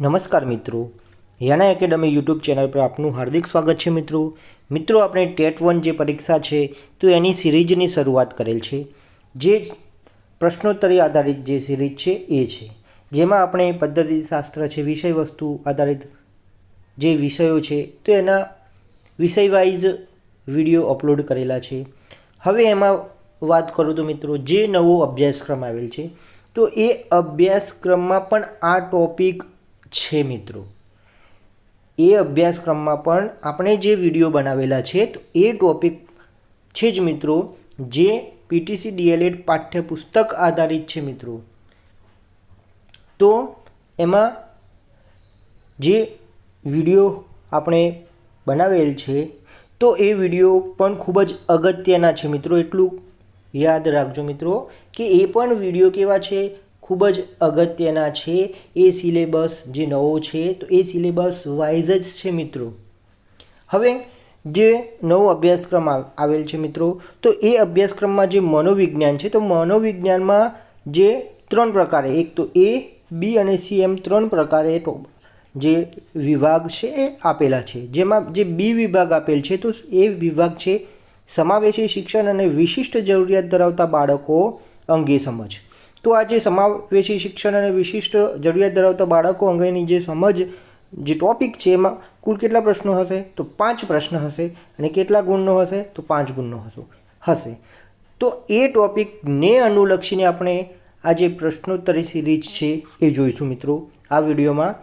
નમસ્કાર મિત્રો. યાના academy YouTube channel પર આપનું હાર્દિક સ્વાગત છે મિત્રો. મિત્રો, આપણે ટેટ વન જે પરીક્ષા છે, તો એની સિરીઝની શરૂઆત કરેલ છે. જે પ્રશ્નોત્તરી આધારિત જે સિરીઝ છે, એ છે. જેમાં આપણે પદ્ધતિશાસ્ત્ર છે વિષય વસ્તુ આધારિત જે વિષયો છે, તો એના વિષય વાઇઝ વીડિયો અપલોડ કરેલા છે. હવે એમાં વાત કરું તો મિત્રો, જે નવો અભ્યાસક્રમ આવેલ છે, તો એ અભ્યાસક્રમમાં પણ આ ટોપિક છે મિત્રો. એ અભ્યાસક્રમમાં પણ આપણે જે વીડિયો બનાવેલા છે, તો એ ટોપિક છે જ મિત્રો, જે પીટીસી ડીએલએડ પાઠ્યપુસ્તક આધારિત છે મિત્રો. તો એમાં જે વીડિયો આપણે બનાવેલ છે, તો એ વીડિયો પણ ખૂબ જ અગત્યના છે મિત્રો. એટલું યાદ રાખજો મિત્રો, કે એ પણ વીડિયો કેવા છે ખૂબ જ અગત્યના છે એ સિલેબસ જે નવો છે. તો એ સિલેબસ વાઇઝ જ છે મિત્રો. હવે જે નવો અભ્યાસક્રમ આવ- આવેલ છે મિત્રો, તો એ અભ્યાસક્રમમાં જે મનોવિજ્ઞાન છે, તો મનોવિજ્ઞાનમાં જે ત્રણ પ્રકારે, એક તો એ, બી અને સી એમ ત્રણ પ્રકારે જે વિભાગ છે એ આપેલા છે. જેમાં જે બી વિભાગ આપેલ છે, તો એ વિભાગ છે સમાવેશી શિક્ષણ અને વિશિષ્ટ જરૂરિયાત ધરાવતા બાળકો અંગે સમજ. તો આ જે સમાવેશી શિક્ષણ અને વિશિષ્ટ જરૂરિયાત ધરાવતા બાળકો અંગેની જે સમજ, જે ટોપિક છે એમાં કુલ કેટલા પ્રશ્નો હશે? તો પાંચ પ્રશ્ન હશે અને કેટલા ગુણનો હશે? તો પાંચ ગુણનો હશે હશે. તો એ ટોપિકને અનુલક્ષીને આપણે આ જે પ્રશ્નોત્તરી સિરીઝ છે એ જોઈશું મિત્રો, આ વિડીયોમાં.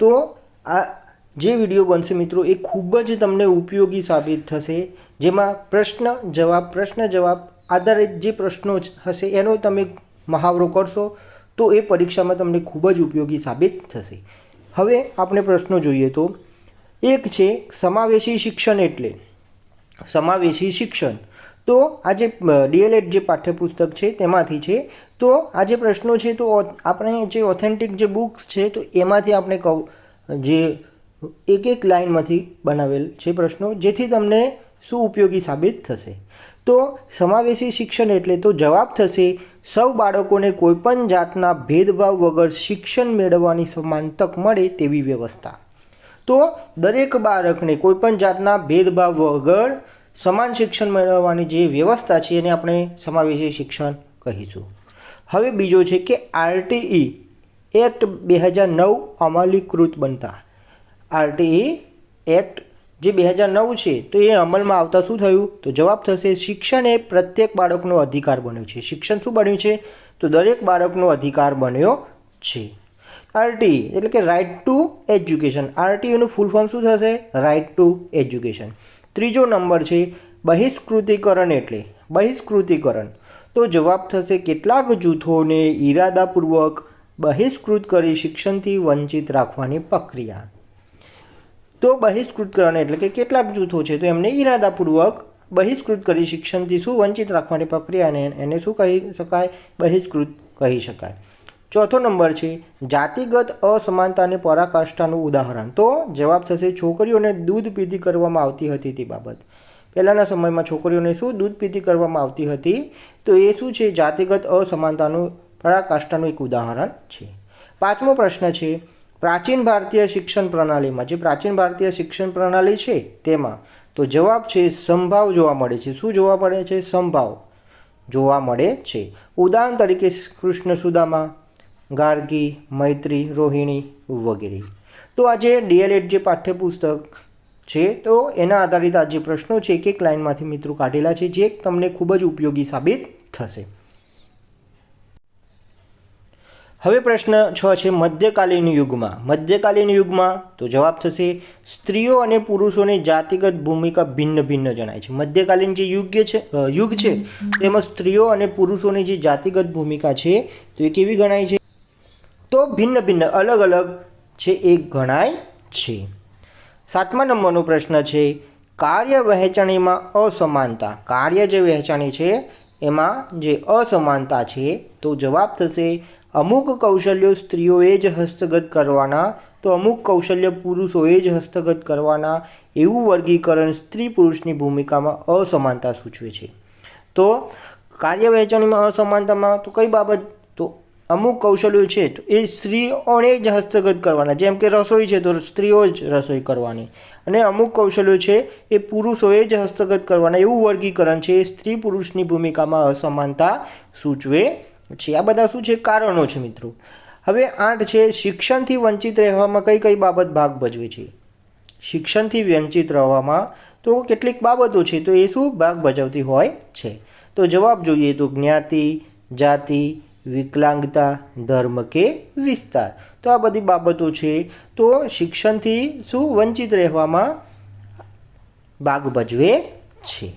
તો આ જે વીડિયો બનશે મિત્રો, એ ખૂબ જ તમને ઉપયોગી સાબિત થશે. જેમાં પ્રશ્ન જવાબ પ્રશ્ન જવાબ આધારિત જે પ્રશ્નો હશે, એનો તમે મહાવરો કરશો, તો એ પરીક્ષામાં તમને ખૂબ જ ઉપયોગી સાબિત થશે. હવે આપણે પ્રશ્નો જોઈએ તો, એક છે સમાવેશી શિક્ષણ એટલે, સમાવેશી શિક્ષણ. તો આ જે ડીએલએડ જે પાઠ્યપુસ્તક છે તેમાંથી છે, તો આ જે પ્રશ્નો છે તો આપણે જે ઓથેન્ટિક જે બુક્સ છે તો એમાંથી આપણે કહું જે એક એક લાઇનમાંથી બનાવેલ છે પ્રશ્નો, જેથી તમને શું ઉપયોગી સાબિત થશે. તો સમાવેશી શિક્ષણ એટલે તો જવાબ થશે. સૌ બાળકોને કોઈપણ જાતના ભેદભાવ વગર શિક્ષણ મેળવવાની સમાન તક મળે તેવી વ્યવસ્થા. તો દરેક બાળકને કોઈપણ જાતના ભેદભાવ વગર સમાન શિક્ષણ મેળવવાની જે વ્યવસ્થા છે એને આપણે સમાવેશી શિક્ષણ કહીશું. હવે બીજો છે કે આરટીઈ એક્ટ બે હજાર નવ અમલીકૃત બનતા. આરટીઈ એક્ટ જે બે હજાર નવ છે, તો એ અમલમાં આવતા શું થયું? તો જવાબ થશે, શિક્ષણ એ પ્રત્યેક બાળકનો અધિકાર બન્યો છે. શિક્ષણ શું બન્યું છે? તો દરેક બાળકનો અધિકાર બન્યો છે. આરટી, એટલે કે રાઇટ ટુ એજ્યુકેશન આરટીયુનું ફૂલ ફોર્મ શું થશે? રાઇટ ટુ એજ્યુકેશન ત્રીજો નંબર છે, બહિષ્કૃતિકરણ એટલે, બહિષ્કૃતિકરણ. તો જવાબ થશે, કેટલાક જૂથોને ઈરાદાપૂર્વક બહિષ્કૃત કરી શિક્ષણથી વંચિત રાખવાની પ્રક્રિયા. તો બહિષ્કૃતકરણ એટલે કે કેટલાક જૂથો છે? તો એમને ઈરાદાપૂર્વક બહિષ્કૃત કરી શિક્ષણથી શું વંચિત રાખવાની પ્રક્રિયાને એને શું કહી શકાય? બહિષ્કૃત કહી શકાય. ચોથો નંબર છે, જાતિગત અસમાનતા અને પરાકાષ્ઠાનું ઉદાહરણ. તો જવાબ થશે, છોકરીઓને દૂધ પીધી કરવામાં આવતી હતી તે બાબત. પહેલાંના સમયમાં છોકરીઓને શું દૂધ પીતી કરવામાં આવતી હતી? તો એ શું છે? જાતિગત અસમાનતાનું, પરાકાષ્ઠાનું એક ઉદાહરણ છે. પાંચમો પ્રશ્ન છે પ્રાચીન ભારતીય શિક્ષણ પ્રણાલીમાં, જે પ્રાચીન ભારતીય શિક્ષણ પ્રણાલી છે તેમાં, તો જવાબ છે સંભાવ જોવા મળે છે. શું જોવા મળે છે? સંભાવ જોવા મળે છે. ઉદાહરણ તરીકે કૃષ્ણ સુદામા, ગાર્ગી, મૈત્રી, રોહિણી વગેરે. તો આજે ડીએલએડ જે પાઠ્યપુસ્તક છે, તો એના આધારિત આ જે પ્રશ્નો છે, એક એક લાઇનમાંથી મિત્રો કાઢેલા છે, જે તમને ખૂબ જ ઉપયોગી સાબિત થશે. હવે પ્રશ્ન છ છે મધ્યકાલીન યુગમાં. મધ્યકાલીન યુગમાં તો જવાબ થશે, સ્ત્રીઓ અને પુરુષોની જાતિગત ભૂમિકા ભિન્ન ભિન્ન જણાય છે. મધ્યકાલીન જે યુગ છે યુગ છે, તેમાં સ્ત્રીઓ અને પુરુષોની જે જાતિગત ભૂમિકા છે, તો એ કેવી ગણાય છે? તો ભિન્ન ભિન્ન, અલગ અલગ છે, એ ગણાય છે. સાતમા નંબરનો પ્રશ્ન છે, કાર્ય વહેંચણીમાં અસમાનતા. કાર્ય જે વહેંચણી છે, એમાં જે અસમાનતા છે, તો જવાબ થશે અમુક કૌશલ્યો સ્ત્રીઓએ જ હસ્તગત કરવાના, તો અમુક કૌશલ્ય પુરુષોએ જ હસ્તગત કરવાના, એવું વર્ગીકરણ સ્ત્રી પુરુષની ભૂમિકામાં અસમાનતા સૂચવે છે. તો કાર્ય વહેંચણીમાં અસમાનતામાં તો કઈ બાબત? તો અમુક કૌશલ્યો છે, તો એ સ્ત્રીઓને જ હસ્તગત કરવાના, જેમ કે રસોઈ છે, તો સ્ત્રીઓ જ રસોઈ કરવાની. અને અમુક કૌશલ્યો છે, એ પુરુષોએ જ હસ્તગત કરવાના, એવું વર્ગીકરણ છે, એ સ્ત્રી પુરુષની ભૂમિકામાં અસમાનતા સૂચવે છે આ બધા શું છે? કારણો છે મિત્રો. હવે આઠ છે, શિક્ષણથી વંચિત રહેવામાં કઈ કઈ બાબત ભાગ ભજવે છે? શિક્ષણથી વંચિત રહેવામાં તો કેટલીક બાબતો છે, તો એ શું ભાગ ભજવતી હોય છે? તો જવાબ જોઈએ તો જ્ઞાતિ, જાતિ, વિકલાંગતા, ધર્મ કે વિસ્તાર. તો આ બધી બાબતો છે. તો શિક્ષણથી શું વંચિત રહેવામાં ભાગ ભજવે છે?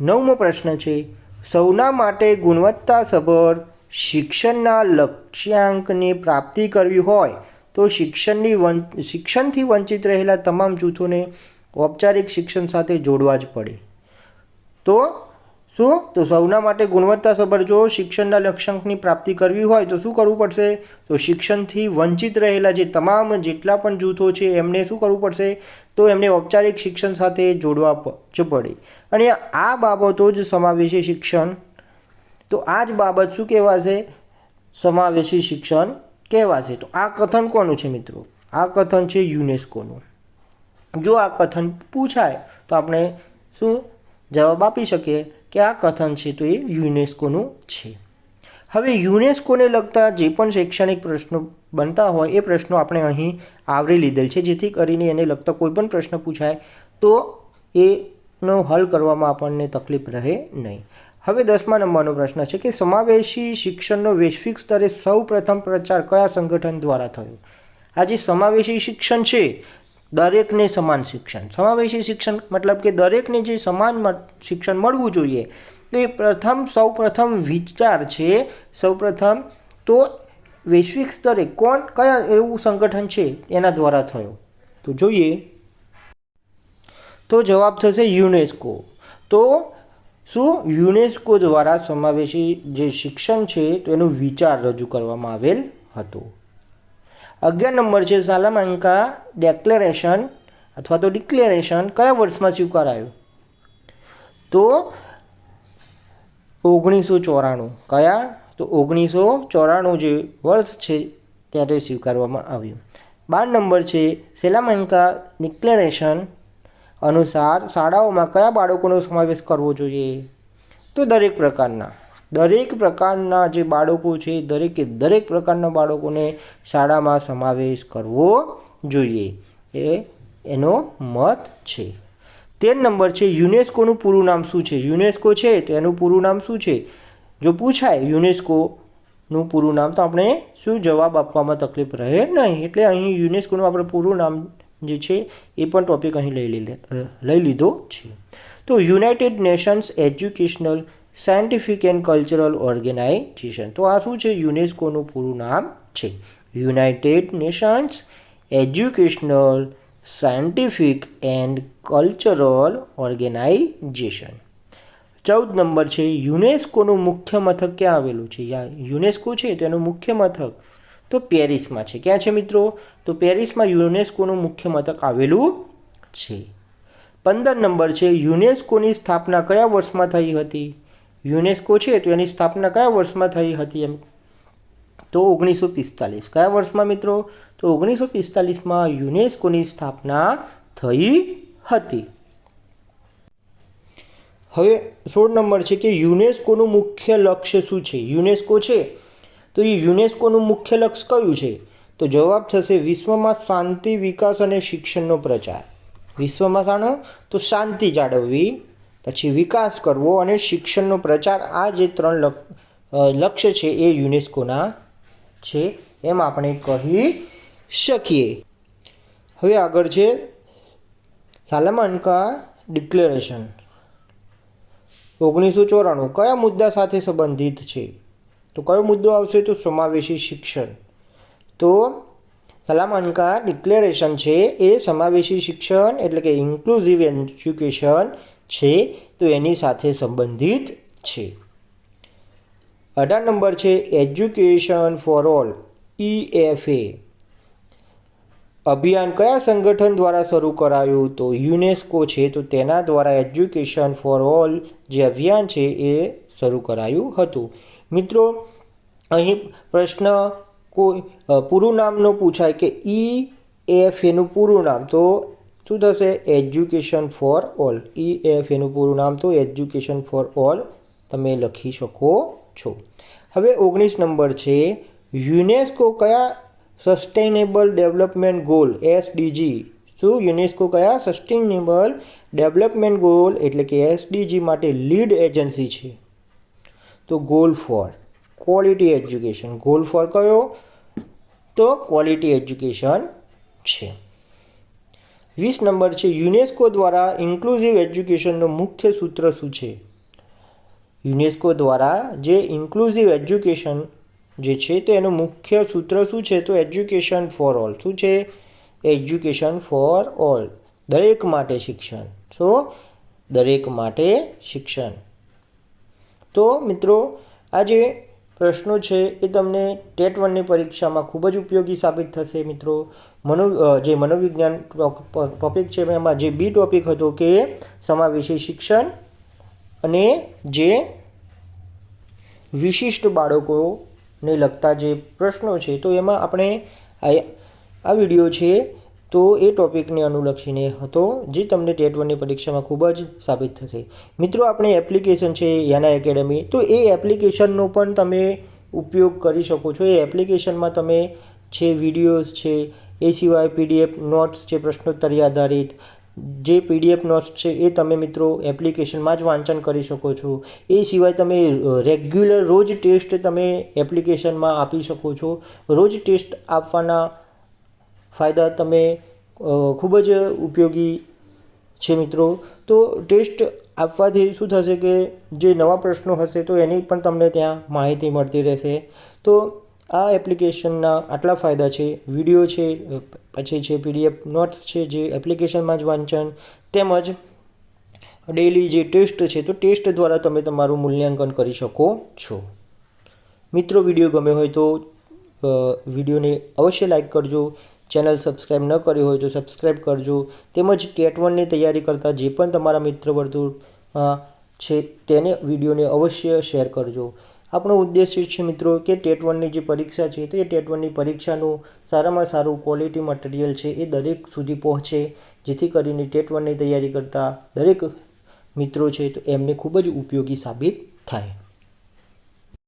નવમો પ્રશ્ન છે સૌના માટે ગુણવત્તાસભર શિક્ષણના લક્ષ્યાંકની પ્રાપ્તિ કરવી હોય તો શિક્ષણની વં, શિક્ષણથી વંચિત રહેલા તમામ જૂથોને ઔપચારિક શિક્ષણ સાથે જોડવા જ પડે. તો શું? તો સૌના માટે ગુણવત્તાસભર જો શિક્ષણના લક્ષ્યાંકની પ્રાપ્તિ કરવી હોય તો શું કરવું પડશે? તો શિક્ષણથી વંચિત રહેલા જે તમામ જેટલા પણ જૂથો છે, એમને શું કરવું પડશે? તો એમને ઔપચારિક શિક્ષણ સાથે જોડવા જ પડે. અને આ બાબતો જ સમાવેશી શિક્ષણ, તો આ જ બાબત શું કહેવાશે? સમાવેશી શિક્ષણ કહેવાશે. તો આ કથન કોનું છે મિત્રો? આ કથન છે યુનેસ્કોનું. જો આ કથન પૂછાય, તો આપણે શું જવાબ આપી શકીએ કે આ કથન છે તો એ યુનેસ્કોનું છે. હવે યુનેસ્કોને લગતા જે પણ શૈક્ષણિક પ્રશ્નો બનતા હોય એ પ્રશ્નો આપણે અહીં આવરી લીધેલ છે. જેથી કરીને એને લગતા કોઈ પણ પ્રશ્ન પૂછાય તો એનો હલ કરવામાં આપણને તકલીફ રહે નહીં. હવે દસમા નંબરનો પ્રશ્ન છે કે સમાવેશી શિક્ષણનો વૈશ્વિક સ્તરે સૌ પ્રથમ પ્રચાર કયા સંગઠન દ્વારા થયો? આ જે સમાવેશી શિક્ષણ છે. દરેકને સમાન શિક્ષણ. સમાવેશી શિક્ષણ મતલબ કે દરેકને જે સમાન શિક્ષણ મળવું જોઈએ. તો એ પ્રથમ સૌ પ્રથમ વિચાર છે સૌ પ્રથમ તો વૈશ્વિક સ્તરે કોણ, કયા એવું સંગઠન છે એના દ્વારા થયો. તો જોઈએ. તો જવાબ થશે યુનેસ્કો. તો શું યુનેસ્કો દ્વારા સમાવેશી જે શિક્ષણ છે તો એનો વિચાર રજૂ કરવામાં આવેલ હતો. અગિયાર નંબર છે સાલામાંકા ડેક્લેરેશન અથવા તો ડિક્લેરેશન કયા વર્ષમાં સ્વીકારાયું? તો ઓગણીસો ચોરાણું. કયા? તો ઓગણીસો ચોરાણું જે વર્ષ છે ત્યારે સ્વીકારવામાં આવ્યું. બાર નંબર છે સેલામાંકા ડિક્લેરેશન અનુસાર શાળાઓમાં કયા બાળકોનો સમાવેશ કરવો જોઈએ? તો દરેક પ્રકારના. દરેક પ્રકારના જે બાળકો છે, દરેકે દરેક પ્રકારના બાળકોને શાળામાં સમાવેશ કરવો જોઈએ. એ એનો મત છે. તેર નંબર છે, યુનેસ્કોનું પૂરું નામ શું છે? યુનેસ્કો છે, તો એનું પૂરું નામ શું છે? જો પૂછાય યુનેસ્કોનું પૂરું નામ, તો આપણે શું જવાબ આપવામાં તકલીફ રહે નહીં? એટલે અહીં યુનેસ્કોનું આપણે પૂરું નામ જે છે, એ પણ ટોપિક અહીં લઈ લઈ લીધો છે. તો united nations educational scientific and cultural organisation. તો આ શું છે? યુનેસ્કોનું પૂરું નામ છે. United nations educational, scientific and cultural organisation. ચૌદ નંબર છે, યુનેસ્કોનું મુખ્ય મથક ક્યાં આવેલું છે? યુનેસ્કો છે? તેનું મુખ્ય મથક તો પેરિસમાં છે. ક્યાં છે મિત્રો? તો પેરિસમાં યુનેસ્કોનું મુખ્ય મથક આવેલું છે. પંદર નંબર છે, યુનેસ્કોની સ્થાપના કયા વર્ષમાં થઈ હતી? યુનેસ્કો છે તો એની સ્થાપના કયા વર્ષમાં થઈ હતી એમ? તો ઓગણીસો પિસ્તાલીસ. કયા વર્ષમાં મિત્રો? તો ઓગણીસો પિસ્તાલીસમાં યુનેસ્કોની સ્થાપના થઈ હતી. હવે સોળ નંબર છે કે યુનેસ્કોનું મુખ્ય લક્ષ્ય શું છે? યુનેસ્કો છે? તો એ યુનેસ્કોનું મુખ્ય લક્ષ્ય કયું છે? તો જવાબ થશે વિશ્વમાં શાંતિ વિકાસ અને શિક્ષણનો પ્રચાર. વિશ્વમાં શાનો તો શાંતિ જાળવવી પછી વિકાસ કરવો અને શિક્ષણનો પ્રચાર આ જે ત્રણ લક- લક્ષ્ય છે એ યુનેસ્કોના છે એમ આપણે કહી શકીએ. હવે આગળ છે સાલામાનકા ડિક્લેરેશન. ઓગણીસો ચોરાણું કયા મુદ્દા સાથે સંબંધિત છે? તો કયો મુદ્દો આવશે તો સમાવેશી શિક્ષણ. તો સલામાનકા ડિક્લેરેશન છે એ સમાવેશી શિક્ષણ એટલે કે ઇન્ક્લુઝિવ એજ્યુકેશન છે, તો એની સાથે સંબંધિત છે. અઢાર નંબર છે એજ્યુકેશન ફોર ઓલ ઈએફએ અભિયાન કયા સંગઠન દ્વારા શરૂ કરાયું? તો યુનેસ્કો છે, તો તેના દ્વારા એજ્યુકેશન ફોર ઓલ જે અભિયાન છે, એ શરૂ કરાયું હતું. મિત્રો, અહીં પ્રશ્ન કોઈ પૂરું નામનો પૂછાય કે ઈ એફ એનું પૂરું નામ. તો શું થશે? Education for all E F એનું પૂરું નામ તો એજ્યુકેશન ફોર ઓલ તમે લખી શકો છો. હવે ઓગણીસ નંબર છે. યુનેસ્કો કયા સસ્ટેનેબલ ડેવલપમેન્ટ ગોલ એસડીજી શું યુનેસ્કો કયા સસ્ટેનેબલ ડેવલપમેન્ટ ગોલ એટલે કે એસડીજી માટે લીડ એજન્સી છે. તો goal for quality education goal for કયો? તો ક્વોલિટી એજ્યુકેશન છે. વીસ નંબર છે, યુનેસ્કો દ્વારા ઇન્ક્લુઝિવ એજ્યુકેશનનું મુખ્ય સૂત્ર શું છે? યુનેસ્કો દ્વારા જે ઇન્ક્લુઝિવ એજ્યુકેશન જે છે, તો એનું મુખ્ય સૂત્ર શું છે? તો એજ્યુકેશન ફોર ઓલ શું છે? એજ્યુકેશન ફોર ઓલ દરેક માટે શિક્ષણ. સો દરેક માટે શિક્ષણ. તો મિત્રો, આ જે પ્રશ્નો છે, એ તમને ટેટ વનની પરીક્ષામાં ખૂબ જ ઉપયોગી સાબિત થશે મિત્રો. મનો જે મનોવિજ્ઞાન ટોપિક છે એમાં જે બી ટોપિક હતો કે સમાવેશી શિક્ષણ અને જે વિશિષ્ટ બાળકોને લગતા જે પ્રશ્નો છે, તો એમાં આપણે આ વીડિયો છે, તો એ ટોપિકને અનુલક્ષીને હતો, જે તમને ટેટ વનની પરીક્ષામાં ખૂબ જ સાબિત થશે. મિત્રો, આપણે એપ્લિકેશન છે, યાના એકેડમી, તો એ એપ્લિકેશનનો પણ તમે ઉપયોગ કરી શકો છો. એ એપ્લિકેશનમાં તમે છે વિડીયોઝ છે એ સિવાય પીડીએફ નોટ્સ છે પ્રશ્નોત્તરી આધારિત જે પીડીએફ નોટ્સ છે એ તમે મિત્રો એપ્લિકેશનમાં જ વાંચન કરી શકો છો. એ સિવાય તમે રેગ્યુલર રોજ ટેસ્ટ તમે એપ્લિકેશનમાં આપી શકો છો. રોજ ટેસ્ટ આપવાના ફાયદા તમે ખૂબ જ ઉપયોગી છે મિત્રો. તો ટેસ્ટ આપવાથી શું થશે કે જે નવા પ્રશ્નો હશે તો એની પણ તમને ત્યાં માહિતી મળતી રહેશે. તો આ એપ્લિકેશનના આટલા ફાયદા છે, વીડિયો છે, પછી છે પીડીએફ નોટ્સ છે, જે એપ્લિકેશનમાં જ વાંચન, તેમજ ડેલી જે ટેસ્ટ છે, તો ટેસ્ટ દ્વારા તમે તમારું મૂલ્યાંકન કરી શકો છો. મિત્રો, વીડિયો ગમ્યો હોય તો વિડીયોને અવશ્ય લાઇક કરજો. ચેનલ સબસ્ક્રાઈબ ન કરી હોય તો સબસ્ક્રાઈબ કરજો. તેમજ ટેટ વનની તૈયારી કરતા જે પણ તમારા મિત્ર વર્તુળમાં છે, તેને વિડીયોને અવશ્ય શેર કરજો. આપણો ઉદ્દેશ્ય છે મિત્રો કે ટેટ વનની જે પરીક્ષા છે, તો એ ટેટ વનની પરીક્ષાનું સારામાં સારું ક્વોલિટી મટીરિયલ છે એ દરેક સુધી પહોંચે, જેથી કરીને ટેટ વનની તૈયારી કરતા દરેક મિત્રો છે, તો એમને ખૂબ જ ઉપયોગી સાબિત થાય.